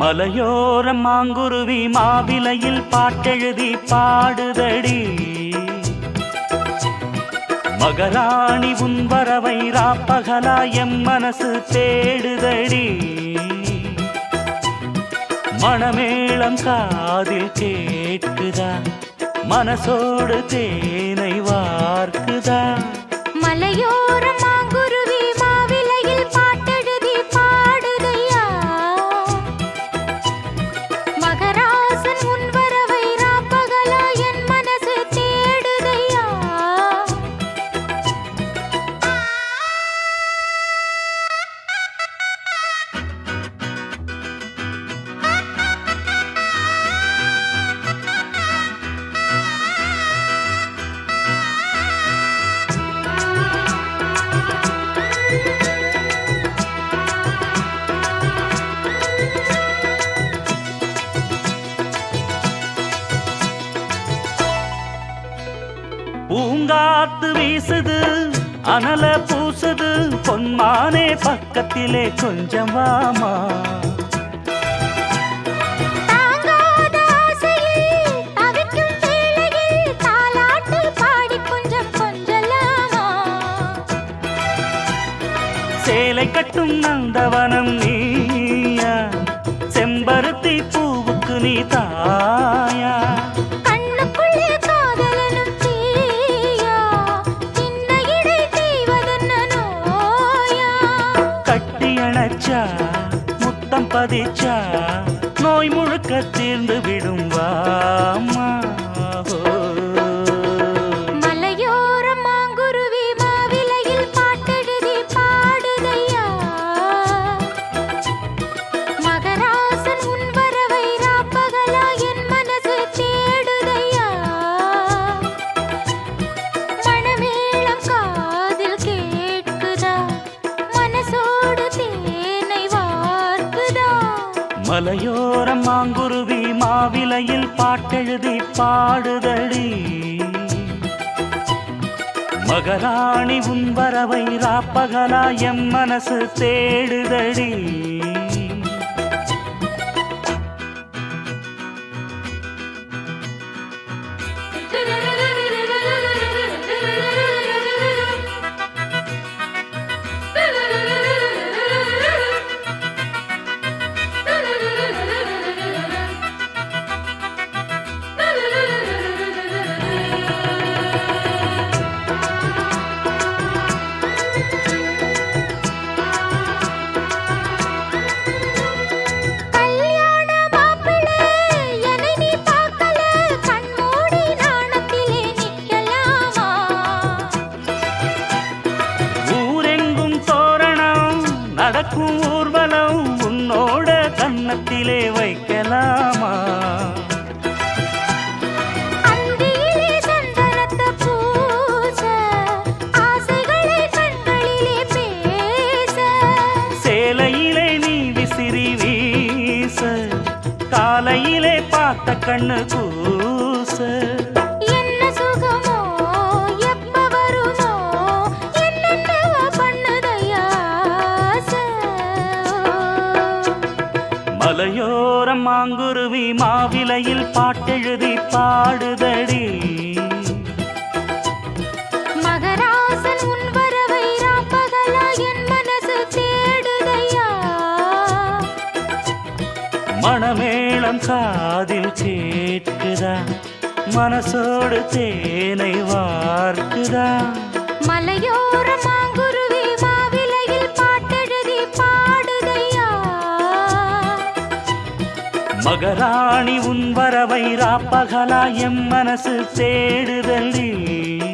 மலையோர மாங்குருவி மாவிலையில் பாட்டெழுதி பாடுதடி. மகராணி உன் வரவை ராப்பகலா எம் மனசு தேடுதடி. மணமேளம் காதில் கேட்குதா? மனசோடு தேனை வார்க்குதா? மலையோ பூங்காத்து வீசுது அனல பூசுது பொன்மானே பக்கத்திலே கொஞ்சம் வாமா. சேலை கட்டும் நந்தவனம் நீயா பதிச்சா முத்தம் பதிச்சா நோய் முழுக்க தீர்ந்து விடும் வாமா. மலையோரம் மாங்குருவி மாவிலையில் பாட்டெழுதி பாடுதடி. மகராணி உன் வரவை ராப்பகலா எம் மனசு தேடுதடி. கன்னத்திலே வைக்கலாமா? சேலையிலே நீ விசிறி வீச காலையிலே பார்த்த கண்ணு கூச மலையோரம் மாங்குருவி மாவிலையில் பாட்டெழுதி பாடுதடி. மகராசன் உன் வரவை ராப்பகலா என் மனசு தேடுதையா. மணமேளம் காதில் கேட்குதா? மனசோடு தேனை வார்க்குதா? மலையோர மாங்குருவி மகராணி உன் வரவை ராப்பகலா எம் மனசு தேடுதலில்.